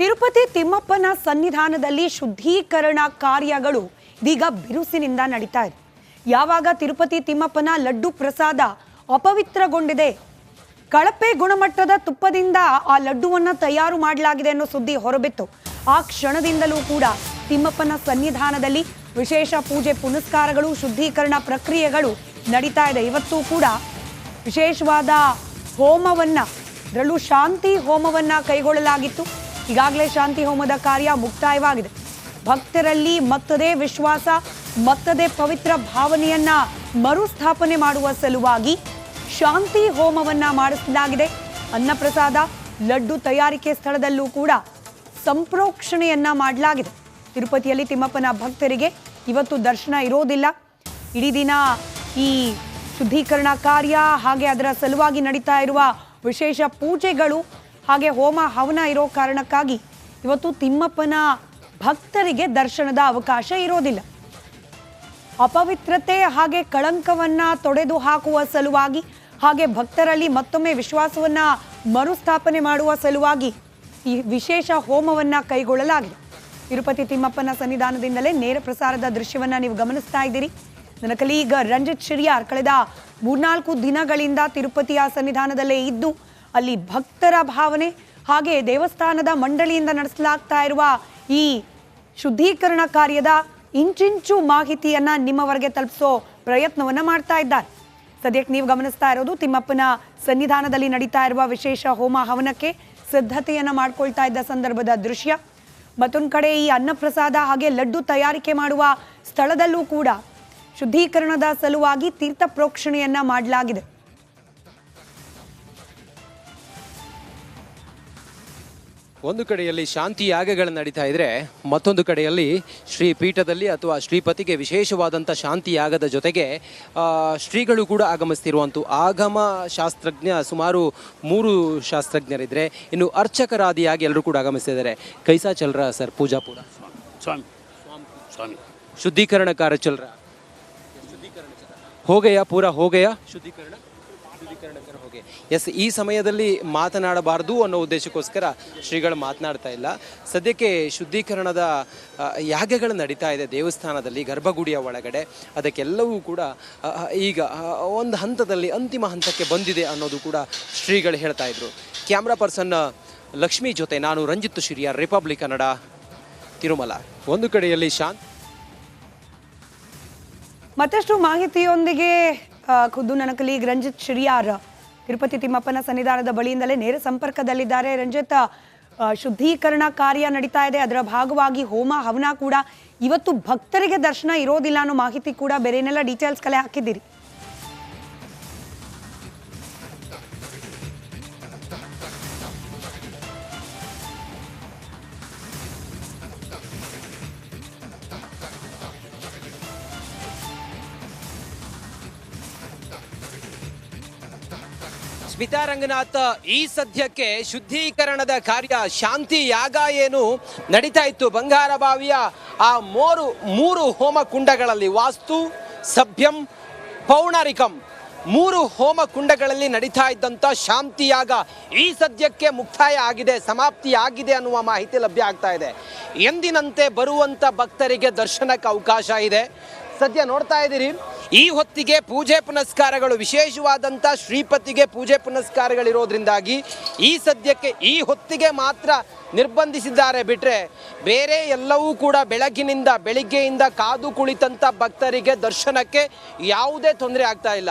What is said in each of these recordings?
ತಿರುಪತಿ ತಿಮ್ಮಪ್ಪನ ಸನ್ನಿಧಾನದಲ್ಲಿ ಶುದ್ಧೀಕರಣ ಕಾರ್ಯಗಳು ಇದೀಗ ಬಿರುಸಿನಿಂದ ನಡೀತಾ ಇದೆ. ಯಾವಾಗ ತಿರುಪತಿ ತಿಮ್ಮಪ್ಪನ ಲಡ್ಡು ಪ್ರಸಾದ ಅಪವಿತ್ರಗೊಂಡಿದೆ, ಕಳಪೆ ಗುಣಮಟ್ಟದ ತುಪ್ಪದಿಂದ ಆ ಲಡ್ಡುವನ್ನು ತಯಾರು ಮಾಡಲಾಗಿದೆ ಅನ್ನೋ ಸುದ್ದಿ ಹೊರಬಿತ್ತು. ಆ ಕ್ಷಣದಿಂದಲೂ ಕೂಡ ತಿಮ್ಮಪ್ಪನ ಸನ್ನಿಧಾನದಲ್ಲಿ ವಿಶೇಷ ಪೂಜೆ ಪುನಸ್ಕಾರಗಳು, ಶುದ್ಧೀಕರಣ ಪ್ರಕ್ರಿಯೆಗಳು ನಡೀತಾ ಇದೆ. ಇವತ್ತು ಕೂಡ ವಿಶೇಷವಾದ ಹೋಮವನ್ನು ಅದರಲ್ಲೂ ಶಾಂತಿ ಹೋಮವನ್ನು ಕೈಗೊಳ್ಳಲಾಗಿತ್ತು. ಈಗಾಗಲೇ ಶಾಂತಿ ಹೋಮದ ಕಾರ್ಯ ಮುಕ್ತಾಯವಾಗಿದೆ. ಭಕ್ತರಲ್ಲಿ ಮತ್ತದೇ ವಿಶ್ವಾಸ, ಮತ್ತದೇ ಪವಿತ್ರ ಭಾವನೆಯನ್ನ ಮರುಸ್ಥಾಪನೆ ಮಾಡುವ ಸಲುವಾಗಿ ಶಾಂತಿ ಹೋಮವನ್ನ ಮಾಡಿಸಲಾಗಿದೆ. ಅನ್ನಪ್ರಸಾದ, ಲಡ್ಡು ತಯಾರಿಕೆ ಸ್ಥಳದಲ್ಲೂ ಕೂಡ ಸಂಪ್ರೋಕ್ಷಣೆಯನ್ನ ಮಾಡಲಾಗಿದೆ. ತಿರುಪತಿಯಲ್ಲಿ ತಿಮ್ಮಪ್ಪನ ಭಕ್ತರಿಗೆ ಇವತ್ತು ದರ್ಶನ ಇರೋದಿಲ್ಲ. ಇಡೀ ದಿನ ಈ ಶುದ್ಧೀಕರಣ ಕಾರ್ಯ ಹಾಗೆ ಅದರ ಸಲುವಾಗಿ ನಡೀತಾ ಇರುವ ವಿಶೇಷ ಪೂಜೆಗಳು ಹಾಗೆ ಹೋಮ ಹವನ ಇರೋ ಕಾರಣಕ್ಕಾಗಿ ಇವತ್ತು ತಿಮ್ಮಪ್ಪನ ಭಕ್ತರಿಗೆ ದರ್ಶನದ ಅವಕಾಶ ಇರೋದಿಲ್ಲ. ಅಪವಿತ್ರತೆ ಹಾಗೆ ಕಳಂಕವನ್ನ ತೊಡೆದು ಹಾಕುವ ಸಲುವಾಗಿ ಹಾಗೆ ಭಕ್ತರಲ್ಲಿ ಮತ್ತೊಮ್ಮೆ ವಿಶ್ವಾಸವನ್ನ ಮರುಸ್ಥಾಪನೆ ಮಾಡುವ ಸಲುವಾಗಿ ಈ ವಿಶೇಷ ಹೋಮವನ್ನ ಕೈಗೊಳ್ಳಲಾಗಿದೆ. ತಿರುಪತಿ ತಿಮ್ಮಪ್ಪನ ಸನ್ನಿಧಾನದಿಂದಲೇ ನೇರ ಪ್ರಸಾರದ ದೃಶ್ಯವನ್ನ ನೀವು ಗಮನಿಸ್ತಾ ಇದ್ದೀರಿ. ನನ್ನ ಕಲೀಗ ರಂಜಿತ್ ಶಿರಿಯಾರ್ ಕಳೆದ ಮೂರ್ನಾಲ್ಕು ದಿನಗಳಿಂದ ತಿರುಪತಿಯ ಸನ್ನಿಧಾನದಲ್ಲೇ ಇದ್ದು ಅಲ್ಲಿ ಭಕ್ತರ ಭಾವನೆ. ಹಾಗೆ ದೇವಸ್ಥಾನದ ಮಂಡಳಿಯಿಂದ ನಡೆಸಲಾಗ್ತಾ ಇರುವ ಈ ಶುದ್ಧೀಕರಣ ಕಾರ್ಯದ ಇಂಚಿಂಚು ಮಾಹಿತಿಯನ್ನ ನಿಮ್ಮವರೆಗೆ ತಲುಪಿಸೋ ಪ್ರಯತ್ನವನ್ನ ಮಾಡ್ತಾ ಇದ್ದಾರೆ. ಸದ್ಯಕ್ಕೆ ನೀವು ಗಮನಿಸ್ತಾ ಇರೋದು ತಿಮ್ಮಪ್ಪನ ಸನ್ನಿಧಾನದಲ್ಲಿ ನಡೀತಾ ಇರುವ ವಿಶೇಷ ಹೋಮ ಹವನಕ್ಕೆ ಸಿದ್ಧತೆಯನ್ನ ಮಾಡ್ಕೊಳ್ತಾ ಇದ್ದ ಸಂದರ್ಭದ ದೃಶ್ಯ. ಮತ್ತೊಂದು ಕಡೆ ಈ ಅನ್ನಪ್ರಸಾದ ಹಾಗೆ ಲಡ್ಡು ತಯಾರಿಕೆ ಮಾಡುವ ಸ್ಥಳದಲ್ಲೂ ಕೂಡ ಶುದ್ಧೀಕರಣದ ಸಲುವಾಗಿ ತೀರ್ಥ ಪ್ರೋಕ್ಷಣೆಯನ್ನ ಮಾಡಲಾಗಿದೆ. ಒಂದು ಕಡೆಯಲ್ಲಿ ಶಾಂತಿ ಯಾಗಗಳು ನಡೀತಾ ಇದ್ರೆ ಮತ್ತೊಂದು ಕಡೆಯಲ್ಲಿ ಶ್ರೀ ಪೀಠದಲ್ಲಿ ಅಥವಾ ಶ್ರೀಪತಿಗೆ ವಿಶೇಷವಾದಂಥ ಶಾಂತಿ ಯಾಗದ ಜೊತೆಗೆ ಶ್ರೀಗಳು ಕೂಡ ಆಗಮಿಸ್ತಿರುವಂಥ ಆಗಮ ಶಾಸ್ತ್ರಜ್ಞ ಸುಮಾರು ಮೂರು ಶಾಸ್ತ್ರಜ್ಞರಿದ್ದರೆ ಇನ್ನು ಅರ್ಚಕರಾದಿಯಾಗಿ ಎಲ್ಲರೂ ಕೂಡ ಆಗಮಿಸ್ತಿದ್ದಾರೆ. ಕೈಸಾ ಕೈಸಾಚಲರ ಸರ್ ಪೂಜಾ ಪೂರ ಸ್ವಾಮಿ. ಸ್ವಾಮಿ. ಶುದ್ಧೀಕರಣ ಕಾರ್ಯ ಕಾರ್ಯಚಲರ ಹೋಗಯ್ಯ ಪೂರ ಹೋಗಯ್ಯ ಶುದ್ಧೀಕರಣ. ಶುದ್ಧೀಕರಣ ಹೋಗಿ. ಎಸ್, ಈ ಸಮಯದಲ್ಲಿ ಮಾತನಾಡಬಾರದು ಅನ್ನೋ ಉದ್ದೇಶಕ್ಕೋಸ್ಕರ ಶ್ರೀಗಳು ಮಾತನಾಡ್ತಾ ಇಲ್ಲ. ಸದ್ಯಕ್ಕೆ ಶುದ್ಧೀಕರಣದ ಯಾಗಗಳು ನಡೀತಾ ಇದೆ ದೇವಸ್ಥಾನದಲ್ಲಿ, ಗರ್ಭಗುಡಿಯ ಒಳಗಡೆ. ಅದಕ್ಕೆಲ್ಲವೂ ಕೂಡ ಈಗ ಒಂದು ಹಂತದಲ್ಲಿ ಅಂತಿಮ ಹಂತಕ್ಕೆ ಬಂದಿದೆ ಅನ್ನೋದು ಕೂಡ ಶ್ರೀಗಳು ಹೇಳ್ತಾ ಇದ್ರು. ಕ್ಯಾಮ್ರಾ ಪರ್ಸನ್, ಲಕ್ಷ್ಮಿ ಜೊತೆ ನಾನು ರಂಜಿತ್ ಶಿರಿಯ, ರಿಪಬ್ಲಿಕ್ ಕನ್ನಡ, ತಿರುಮಲ. ಒಂದು ಕಡೆಯಲ್ಲಿ ಶಾಂತ್. ಮತ್ತಷ್ಟು ಮಾಹಿತಿಯೊಂದಿಗೆ ಖುದ್ದು ನನಕಲಿ, ರಂಜಿತ್ ಶಿರಿಯಾರ್. ತಿರುಪತಿ ತಿಮ್ಮಪ್ಪನ ಸನ್ನಿಧಾನದ ಬಳಿಯಿಂದಲೇ ನೇರ ಸಂಪರ್ಕದಲ್ಲಿದ್ದಾರೆ ರಂಜಿತ್. ಶುದ್ಧೀಕರಣ ಕಾರ್ಯ ನಡೀತಾ ಇದೆ. ಅದರ ಭಾಗವಾಗಿ ಹೋಮ, ಹವನ ಕೂಡ. ಇವತ್ತು ಭಕ್ತರಿಗೆ ದರ್ಶನ ಇರೋದಿಲ್ಲ ಅನ್ನೋ ಮಾಹಿತಿ ಕೂಡ ಬೇರೆನೆಲ್ಲ ಡೀಟೇಲ್ಸ್ ಕಲೆ ಹಾಕಿದ್ದೀರಿ? ಸ್ಮಿತಾ ರಂಗನಾಥ್ ಈ ಸದ್ಯಕ್ಕೆ ಶುದ್ಧೀಕರಣದ ಕಾರ್ಯ ಶಾಂತಿ ಯಾಗ ಏನು ನಡೀತಾ ಇತ್ತು? ಬಂಗಾರ ಬಾವಿಯ ಆ ಮೂರು ಮೂರು ಹೋಮ ಕುಂಡಗಳಲ್ಲಿ ವಾಸ್ತು, ಸಭ್ಯಂ, ಪೌಣರಿಕಂ ಮೂರು ಹೋಮ ಕುಂಡಗಳಲ್ಲಿ ನಡೀತಾ ಇದ್ದಂಥ ಶಾಂತಿಯಾಗ ಈ ಸದ್ಯಕ್ಕೆ ಮುಕ್ತಾಯ ಆಗಿದೆ, ಸಮಾಪ್ತಿ ಆಗಿದೆ ಅನ್ನುವ ಮಾಹಿತಿ ಲಭ್ಯ ಆಗ್ತಾ ಇದೆ. ಎಂದಿನಂತೆ ಬರುವಂಥ ಭಕ್ತರಿಗೆ ದರ್ಶನಕ್ಕೆ ಅವಕಾಶ ಇದೆ. ಸದ್ಯ ನೋಡ್ತಾ ಇದ್ದೀರಿ. ಈ ಹೊತ್ತಿಗೆ ಪೂಜೆ ಪುನಸ್ಕಾರಗಳು ವಿಶೇಷವಾದಂಥ ಶ್ರೀಪತಿಗೆ ಪೂಜೆ ಪುನಸ್ಕಾರಗಳಿರೋದ್ರಿಂದಾಗಿ ಈ ಸದ್ಯಕ್ಕೆ ಈ ಹೊತ್ತಿಗೆ ಮಾತ್ರ ನಿರ್ಬಂಧಿಸಿದ್ದಾರೆ. ಬಿಟ್ಟರೆ ಬೇರೆ ಎಲ್ಲವೂ ಕೂಡ ಬೆಳಗಿನಿಂದ ಬೆಳಿಗ್ಗೆಯಿಂದ ಕಾದು ಕುಳಿತಂಥ ಭಕ್ತರಿಗೆ ದರ್ಶನಕ್ಕೆ ಯಾವುದೇ ತೊಂದರೆ ಆಗ್ತಾ ಇಲ್ಲ.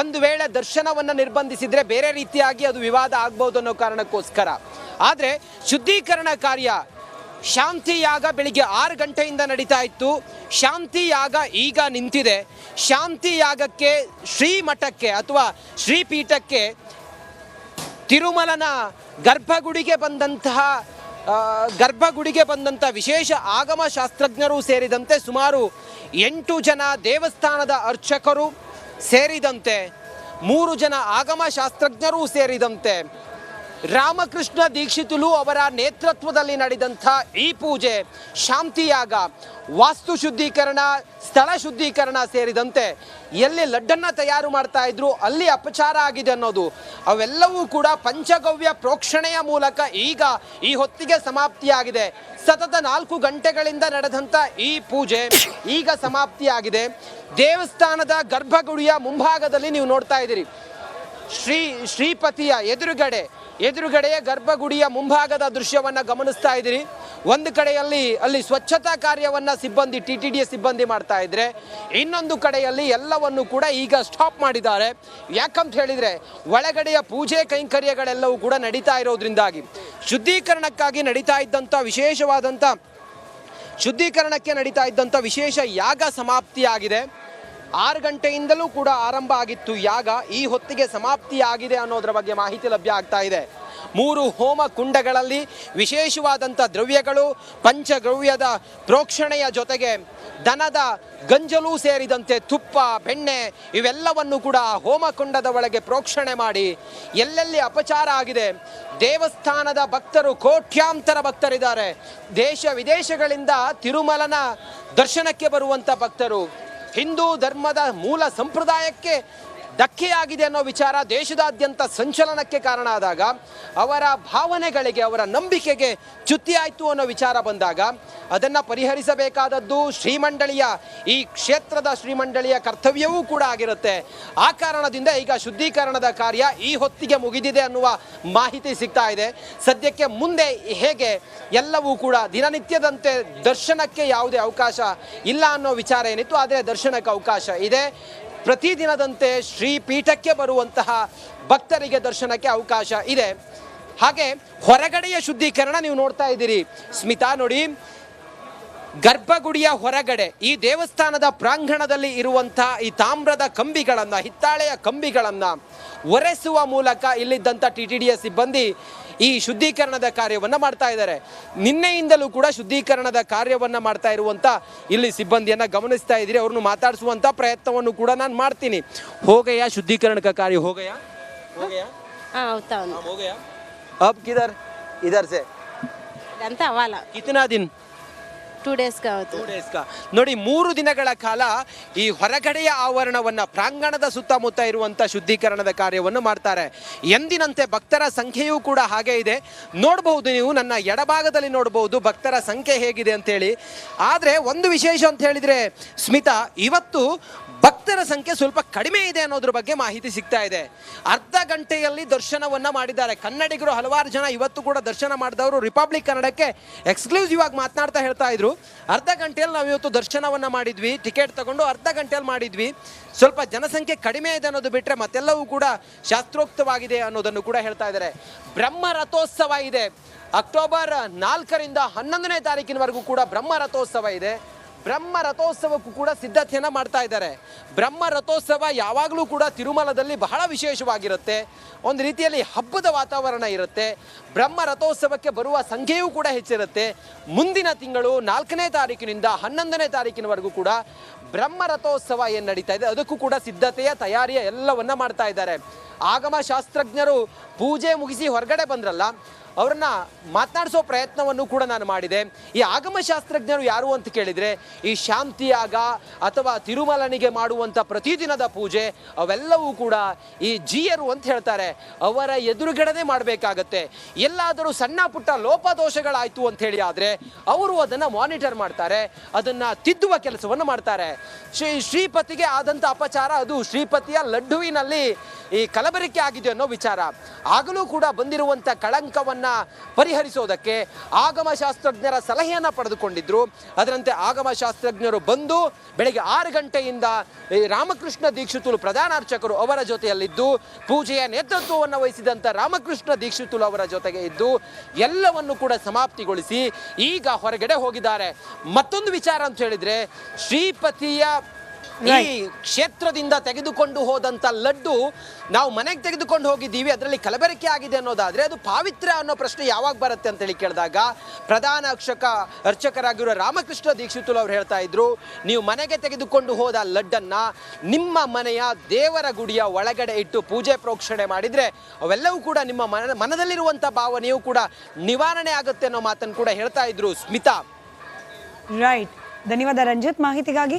ಒಂದು ವೇಳೆ ದರ್ಶನವನ್ನು ನಿರ್ಬಂಧಿಸಿದರೆ ಬೇರೆ ರೀತಿಯಾಗಿ ಅದು ವಿವಾದ ಆಗ್ಬೋದು ಅನ್ನೋ ಕಾರಣಕ್ಕೋಸ್ಕರ. ಆದರೆ ಶುದ್ಧೀಕರಣ ಕಾರ್ಯ ಶಾಂತಿ ಯಾಗ ಬೆಳಿಗ್ಗೆ ಆರು ಗಂಟೆಯಿಂದ ನಡೀತಾ ಇತ್ತು. ಶಾಂತಿ ಯಾಗ ಈಗ ನಿಂತಿದೆ. ಶಾಂತಿ ಯಾಗಕ್ಕೆ ಶ್ರೀಮಠಕ್ಕೆ ಅಥವಾ ಶ್ರೀಪೀಠಕ್ಕೆ ತಿರುಮಲನ ಗರ್ಭಗುಡಿಗೆ ಬಂದಂತಹ ಗರ್ಭಗುಡಿಗೆ ಬಂದಂಥ ವಿಶೇಷ ಆಗಮ ಶಾಸ್ತ್ರಜ್ಞರು ಸೇರಿದಂತೆ ಸುಮಾರು ಎಂಟು ಜನ ದೇವಸ್ಥಾನದ ಅರ್ಚಕರು ಸೇರಿದಂತೆ, ಮೂರು ಜನ ಆಗಮ ಶಾಸ್ತ್ರಜ್ಞರು ಸೇರಿದಂತೆ ರಾಮಕೃಷ್ಣ ದೀಕ್ಷಿತುಲು ಅವರ ನೇತೃತ್ವದಲ್ಲಿ ನಡೆದಂಥ ಈ ಪೂಜೆ ಶಾಂತಿಯಾಗ, ವಾಸ್ತು ಶುದ್ಧೀಕರಣ, ಸ್ಥಳ ಶುದ್ಧೀಕರಣ ಸೇರಿದಂತೆ ಎಲ್ಲಿ ಲಡ್ಡನ್ನು ತಯಾರು ಮಾಡ್ತಾ ಇದ್ರು, ಅಲ್ಲಿ ಅಪಚಾರ ಆಗಿದೆ ಅನ್ನೋದು, ಅವೆಲ್ಲವೂ ಕೂಡ ಪಂಚಗವ್ಯ ಪ್ರೋಕ್ಷಣೆಯ ಮೂಲಕ ಈಗ ಈ ಹೊತ್ತಿಗೆ ಸಮಾಪ್ತಿಯಾಗಿದೆ. ಸತತ ನಾಲ್ಕು ಗಂಟೆಗಳಿಂದ ನಡೆದಂಥ ಈ ಪೂಜೆ ಈಗ ಸಮಾಪ್ತಿಯಾಗಿದೆ. ದೇವಸ್ಥಾನದ ಗರ್ಭಗುಡಿಯ ಮುಂಭಾಗದಲ್ಲಿ ನೀವು ನೋಡ್ತಾ ಇದ್ದೀರಿ. ಶ್ರೀ ಶ್ರೀಪತಿಯ ಎದುರುಗಡೆ ಎದುರುಗಡೆಯ ಗರ್ಭಗುಡಿಯ ಮುಂಭಾಗದ ದೃಶ್ಯವನ್ನು ಗಮನಿಸ್ತಾ ಇದ್ದೀರಿ. ಒಂದು ಕಡೆಯಲ್ಲಿ ಅಲ್ಲಿ ಸ್ವಚ್ಛತಾ ಕಾರ್ಯವನ್ನು ಸಿಬ್ಬಂದಿ, ಟಿ ಟಿ ಡಿಯ ಸಿಬ್ಬಂದಿ ಮಾಡ್ತಾ ಇದ್ರೆ, ಇನ್ನೊಂದು ಕಡೆಯಲ್ಲಿ ಎಲ್ಲವನ್ನು ಕೂಡ ಈಗ ಸ್ಟಾಪ್ ಮಾಡಿದ್ದಾರೆ. ಯಾಕಂತ ಹೇಳಿದರೆ, ಒಳಗಡೆಯ ಪೂಜೆ ಕೈಂಕರ್ಯಗಳೆಲ್ಲವೂ ಕೂಡ ನಡೀತಾ ಇರೋದ್ರಿಂದಾಗಿ, ಶುದ್ಧೀಕರಣಕ್ಕಾಗಿ ನಡೀತಾ ಇದ್ದಂಥ ವಿಶೇಷವಾದಂಥ ಶುದ್ಧೀಕರಣಕ್ಕೆ ನಡೀತಾ ಇದ್ದಂಥ ವಿಶೇಷ ಯಾಗ ಸಮಾಪ್ತಿಯಾಗಿದೆ. ಆರು ಗಂಟೆಯಿಂದಲೂ ಕೂಡ ಆರಂಭ ಆಗಿತ್ತು. ಯಾಗ ಈ ಹೊತ್ತಿಗೆ ಸಮಾಪ್ತಿಯಾಗಿದೆ ಅನ್ನೋದರ ಬಗ್ಗೆ ಮಾಹಿತಿ ಲಭ್ಯ ಆಗ್ತಾ ಇದೆ. ಮೂರು ಹೋಮ ಕುಂಡಗಳಲ್ಲಿ ವಿಶೇಷವಾದಂಥ ದ್ರವ್ಯಗಳು, ಪಂಚಗವ್ಯದ ಪ್ರೋಕ್ಷಣೆಯ ಜೊತೆಗೆ ದನದ ಗಂಜಲು ಸೇರಿದಂತೆ ತುಪ್ಪ, ಬೆಣ್ಣೆ ಇವೆಲ್ಲವನ್ನು ಕೂಡ ಹೋಮಕುಂಡದ ಒಳಗೆ ಪ್ರೋಕ್ಷಣೆ ಮಾಡಿ ಎಲ್ಲೆಲ್ಲಿ ಅಪಚಾರ ಆಗಿದೆ, ದೇವಸ್ಥಾನದ ಭಕ್ತರು ಕೋಟ್ಯಾಂತರ ಭಕ್ತರಿದ್ದಾರೆ. ದೇಶ ವಿದೇಶಗಳಿಂದ ತಿರುಮಲನ ದರ್ಶನಕ್ಕೆ ಬರುವಂಥ ಭಕ್ತರು ಹಿಂದೂ ಧರ್ಮದ ಮೂಲ ಸಂಪ್ರದಾಯಕ್ಕೆ ಧಕ್ಕೆಯಾಗಿದೆ ಅನ್ನೋ ವಿಚಾರ ದೇಶದಾದ್ಯಂತ ಸಂಚಲನಕ್ಕೆ ಕಾರಣ ಆದಾಗ ಅವರ ಭಾವನೆಗಳಿಗೆ, ಅವರ ನಂಬಿಕೆಗೆ ಚ್ಯುತಿಯಾಯಿತು ಅನ್ನೋ ವಿಚಾರ ಬಂದಾಗ ಅದನ್ನು ಪರಿಹರಿಸಬೇಕಾದದ್ದು ಶ್ರೀಮಂಡಳಿಯ, ಈ ಕ್ಷೇತ್ರದ ಶ್ರೀಮಂಡಳಿಯ ಕರ್ತವ್ಯವೂ ಕೂಡ ಆಗಿರುತ್ತೆ. ಆ ಕಾರಣದಿಂದ ಈಗ ಶುದ್ಧೀಕರಣದ ಕಾರ್ಯ ಈ ಹೊತ್ತಿಗೆ ಮುಗಿದಿದೆ ಅನ್ನುವ ಮಾಹಿತಿ ಸಿಗ್ತಾ ಇದೆ. ಸದ್ಯಕ್ಕೆ ಮುಂದೆ ಹೇಗೆ ಎಲ್ಲವೂ ಕೂಡ ದಿನನಿತ್ಯದಂತೆ ದರ್ಶನಕ್ಕೆ ಯಾವುದೇ ಅವಕಾಶ ಇಲ್ಲ ಅನ್ನೋ ವಿಚಾರ ಏನಿತ್ತು, ಆದರೆ ದರ್ಶನಕ್ಕೆ ಅವಕಾಶ ಇದೆ. ಪ್ರತಿದಿನದಂತೆ ಶ್ರೀ ಪೀಠಕ್ಕೆ ಬರುವಂತಹ ಭಕ್ತರಿಗೆ ದರ್ಶನಕ್ಕೆ ಅವಕಾಶ ಇದೆ. ಹಾಗೆ ಹೊರಗಡೆಯ ಶುದ್ಧೀಕರಣ ನೀವು ನೋಡ್ತಾ ಇದ್ದೀರಿ. ಸ್ಮಿತಾ, ನೋಡಿ. ಗರ್ಭಗುಡಿಯ ಹೊರಗಡೆ, ಈ ದೇವಸ್ಥಾನದ ಪ್ರಾಂಗಣದಲ್ಲಿ ಇರುವಂತಹ ಈ ತಾಮ್ರದ ಕಂಬಿಗಳನ್ನು, ಹಿತ್ತಾಳೆಯ ಕಂಬಿಗಳನ್ನು ಒರೆಸುವ ಮೂಲಕ ಇಲ್ಲಿದ್ದಂಥ ಟಿ ಟಿ ಸಿಬ್ಬಂದಿ ಈ ಶುದ್ಧೀಕರಣದ ಕಾರ್ಯವನ್ನು ಮಾಡ್ತಾ ಇದ್ದಾರೆ ನಿನ್ನೆಯಿಂದಲೂ ಕೂಡ ಶುದ್ಧೀಕರಣದ ಕಾರ್ಯವನ್ನು ಮಾಡ್ತಾ ಇರುವಂಥ ಇಲ್ಲಿ ಸಿಬ್ಬಂದಿಯನ್ನು ಗಮನಿಸ್ತಾ ಇದ್ದೀರಿ ಅವ್ರನ್ನು ಮಾತಾಡಿಸುವಂಥ ಪ್ರಯತ್ನವನ್ನು ಕೂಡ ನಾನು ಮಾಡ್ತೀನಿ ಹೋಗಯ್ಯ ಶುದ್ಧೀಕರಣ का कार्य हो गया हो गया हाँ होता है हाँ, हो गया अब किधर इधर से ಅಂತ ಅವಾಲ कितना दिन ಟೂ ಡೇಸ್ ಟೂ ಡೇಸ್ಗ ನೋಡಿ, ಮೂರು ದಿನಗಳ ಕಾಲ ಈ ಹೊರಗಡೆಯ ಆವರಣವನ್ನ ಪ್ರಾಂಗಣದ ಸುತ್ತಮುತ್ತ ಇರುವಂತ ಶುದ್ಧೀಕರಣದ ಕಾರ್ಯವನ್ನು ಮಾಡ್ತಾರೆ. ಎಂದಿನಂತೆ ಭಕ್ತರ ಸಂಖ್ಯೆಯೂ ಕೂಡ ಹಾಗೆ ಇದೆ. ನೋಡಬಹುದು ನೀವು, ನನ್ನ ಎಡಭಾಗದಲ್ಲಿ ನೋಡಬಹುದು ಭಕ್ತರ ಸಂಖ್ಯೆ ಹೇಗಿದೆ ಅಂತೇಳಿ. ಆದರೆ, ಒಂದು ವಿಶೇಷ ಅಂತ ಹೇಳಿದ್ರೆ, ಸ್ಮಿತಾ, ಇವತ್ತು ಭಕ್ತರ ಸಂಖ್ಯೆ ಸ್ವಲ್ಪ ಕಡಿಮೆ ಇದೆ ಅನ್ನೋದ್ರ ಬಗ್ಗೆ ಮಾಹಿತಿ ಸಿಗ್ತಾ ಇದೆ. ಅರ್ಧ ಗಂಟೆಯಲ್ಲಿ ದರ್ಶನವನ್ನ ಮಾಡಿದ್ದಾರೆ. ಕನ್ನಡಿಗರು ಹಲವಾರು ಜನ ಇವತ್ತು ಕೂಡ ದರ್ಶನ ಮಾಡಿದವರು ರಿಪಬ್ಲಿಕ್ ಕನ್ನಡಕ್ಕೆ ಎಕ್ಸ್ಕ್ಲೂಸಿವ್ ಆಗಿ ಮಾತನಾಡ್ತಾ ಹೇಳ್ತಾ ಇದ್ರು. ಅರ್ಧ ಗಂಟೆಯಲ್ಲಿ ನಾವು ಇವತ್ತು ದರ್ಶನವನ್ನು ಮಾಡಿದ್ವಿ. ಟಿಕೆಟ್ ತಗೊಂಡು ಅರ್ಧ ಗಂಟೆಯಲ್ಲಿ ಮಾಡಿದ್ವಿ. ಸ್ವಲ್ಪ ಜನಸಂಖ್ಯೆ ಕಡಿಮೆ ಇದೆ ಅನ್ನೋದು ಬಿಟ್ಟರೆ ಮತ್ತೆಲ್ಲವೂ ಕೂಡ ಶಾಸ್ತ್ರೋಕ್ತವಾಗಿದೆ ಅನ್ನೋದನ್ನು ಕೂಡ ಹೇಳ್ತಾ ಇದ್ದಾರೆ. ಬ್ರಹ್ಮ ರಥೋತ್ಸವ ಇದೆ. ಅಕ್ಟೋಬರ್ ನಾಲ್ಕರಿಂದ ಹನ್ನೊಂದನೇ ತಾರೀಕಿನವರೆಗೂ ಕೂಡ ಬ್ರಹ್ಮ ರಥೋತ್ಸವ ಇದೆ. ಬ್ರಹ್ಮ ರಥೋತ್ಸವಕ್ಕೂ ಕೂಡ ಸಿದ್ಧತೆಯನ್ನು ಮಾಡ್ತಾ ಇದ್ದಾರೆ. ಬ್ರಹ್ಮ ರಥೋತ್ಸವ ಯಾವಾಗಲೂ ಕೂಡ ತಿರುಮಲದಲ್ಲಿ ಬಹಳ ವಿಶೇಷವಾಗಿರುತ್ತೆ. ಒಂದು ರೀತಿಯಲ್ಲಿ ಹಬ್ಬದ ವಾತಾವರಣ ಇರುತ್ತೆ. ಬ್ರಹ್ಮ ರಥೋತ್ಸವಕ್ಕೆ ಬರುವ ಸಂಖ್ಯೆಯೂ ಕೂಡ ಹೆಚ್ಚಿರುತ್ತೆ. ಮುಂದಿನ ತಿಂಗಳು ನಾಲ್ಕನೇ ತಾರೀಕಿನಿಂದ ಹನ್ನೊಂದನೇ ತಾರೀಕಿನವರೆಗೂ ಕೂಡ ಬ್ರಹ್ಮ ರಥೋತ್ಸವ ಏನು ನಡೀತಾ ಇದೆ, ಅದಕ್ಕೂ ಕೂಡ ಸಿದ್ಧತೆಯ ತಯಾರಿಯ ಎಲ್ಲವನ್ನ ಮಾಡ್ತಾ ಇದ್ದಾರೆ. ಆಗಮ ಶಾಸ್ತ್ರಜ್ಞರು ಪೂಜೆ ಮುಗಿಸಿ ಹೊರಗಡೆ ಬಂದ್ರಲ್ಲ ಅವ್ರನ್ನ ಮಾತನಾಡಿಸೋ ಪ್ರಯತ್ನವನ್ನು ಕೂಡ ನಾನು ಮಾಡಿದೆ. ಈ ಆಗಮಶಾಸ್ತ್ರಜ್ಞರು ಯಾರು ಅಂತ ಕೇಳಿದರೆ, ಈ ಶಾಂತಿಯಾಗ ಅಥವಾ ತಿರುಮಲನಿಗೆ ಮಾಡುವಂಥ ಪ್ರತಿದಿನದ ಪೂಜೆ, ಅವೆಲ್ಲವೂ ಕೂಡ ಈ ಜಿಯರು ಅಂತ ಹೇಳ್ತಾರೆ. ಅವರ ಎದುರುಗಡೆನೆ ಮಾಡಬೇಕಾಗತ್ತೆ. ಎಲ್ಲಾದರೂ ಸಣ್ಣ ಪುಟ್ಟ ಲೋಪದೋಷಗಳಾಯಿತು ಅಂತ ಹೇಳಿ ಆದರೆ, ಅವರು ಅದನ್ನು ಮಾನಿಟರ್ ಮಾಡ್ತಾರೆ, ಅದನ್ನು ತಿದ್ದುವ ಕೆಲಸವನ್ನು ಮಾಡ್ತಾರೆ. ಶ್ರೀ, ಶ್ರೀಪತಿಗೆ ಆದಂಥ ಅಪಚಾರ ಅದು. ಶ್ರೀಪತಿಯ ಲಡ್ಡುವಿನಲ್ಲಿ ಈ ಕಲಬೆರಕೆ ಆಗಿದೆ ಅನ್ನೋ ವಿಚಾರ. ಆಗಲೂ ಕೂಡ ಬಂದಿರುವಂಥ ಕಳಂಕವನ್ನ ಪರಿಹರಿಸೋದಕ್ಕೆ ಆಗಮಶಾಸ್ತ್ರಜ್ಞರ ಸಲಹೆಯನ್ನ ಪಡೆದುಕೊಂಡಿದ್ರು. ಅದರಂತೆ ಆಗಮಶಾಸ್ತ್ರಜ್ಞರು ಬಂದು ಬೆಳಗ್ಗೆ ಆರು ಗಂಟೆಯಿಂದ ರಾಮಕೃಷ್ಣ ದೀಕ್ಷಿತುಲು ಪ್ರಧಾನ ಅರ್ಚಕರು ಅವರ ಜೊತೆಯಲ್ಲಿದ್ದು, ಪೂಜೆಯ ನೇತೃತ್ವವನ್ನು ವಹಿಸಿದಂಥ ರಾಮಕೃಷ್ಣ ದೀಕ್ಷಿತುಲು ಅವರ ಜೊತೆಗೆ ಇದ್ದು, ಎಲ್ಲವನ್ನು ಕೂಡ ಸಮಾಪ್ತಿಗೊಳಿಸಿ ಈಗ ಹೊರಗಡೆ ಹೋಗಿದ್ದಾರೆ. ಮತ್ತೊಂದು ವಿಚಾರ ಅಂತ ಹೇಳಿದ್ರೆ, ಶ್ರೀಪತಿಯ ಈ ಕ್ಷೇತ್ರದಿಂದ ತೆಗೆದುಕೊಂಡು ಹೋದಂತ ಲಡ್ಡು ನಾವು ಮನೆಗೆ ತೆಗೆದುಕೊಂಡು ಹೋಗಿದ್ದೀವಿ ಅದರಲ್ಲಿ ಕಲಬೆರಕೆ ಆಗಿದೆ ಅನ್ನೋದಾದ್ರೆ ಅದು ಪಾವಿತ್ರ್ಯ ಅನ್ನೋ ಪ್ರಶ್ನೆ ಯಾವಾಗ ಬರುತ್ತೆ ಅಂತ ಹೇಳಿ ಕೇಳಿದಾಗ ಪ್ರಧಾನ ಅಕ್ಷಕ ಅರ್ಚಕರಾಗಿರೋ ರಾಮಕೃಷ್ಣ ದೀಕ್ಷಿತುಲು ಅವ್ರು ಹೇಳ್ತಾ ಇದ್ರು ನೀವು ಮನೆಗೆ ತೆಗೆದುಕೊಂಡು ಹೋದ ಲಡ್ಡನ್ನ ನಿಮ್ಮ ಮನೆಯ ದೇವರ ಗುಡಿಯ ಒಳಗಡೆ ಇಟ್ಟು ಪೂಜೆ ಪ್ರೋಕ್ಷಣೆ ಮಾಡಿದ್ರೆ ಅವೆಲ್ಲವೂ ಕೂಡ ನಿಮ್ಮ ಮನ ಮನದಲ್ಲಿರುವಂತ ಭಾವನೆಯೂ ಕೂಡ ನಿವಾರಣೆ ಆಗುತ್ತೆ ಅನ್ನೋ ಮಾತನ್ನು ಕೂಡ ಹೇಳ್ತಾ ಇದ್ರು ಸ್ಮಿತಾ. ರೈಟ್ ಧನ್ಯವಾದ ರಂಜಿತ್. ಮಾಹಿತಿಗಾಗಿ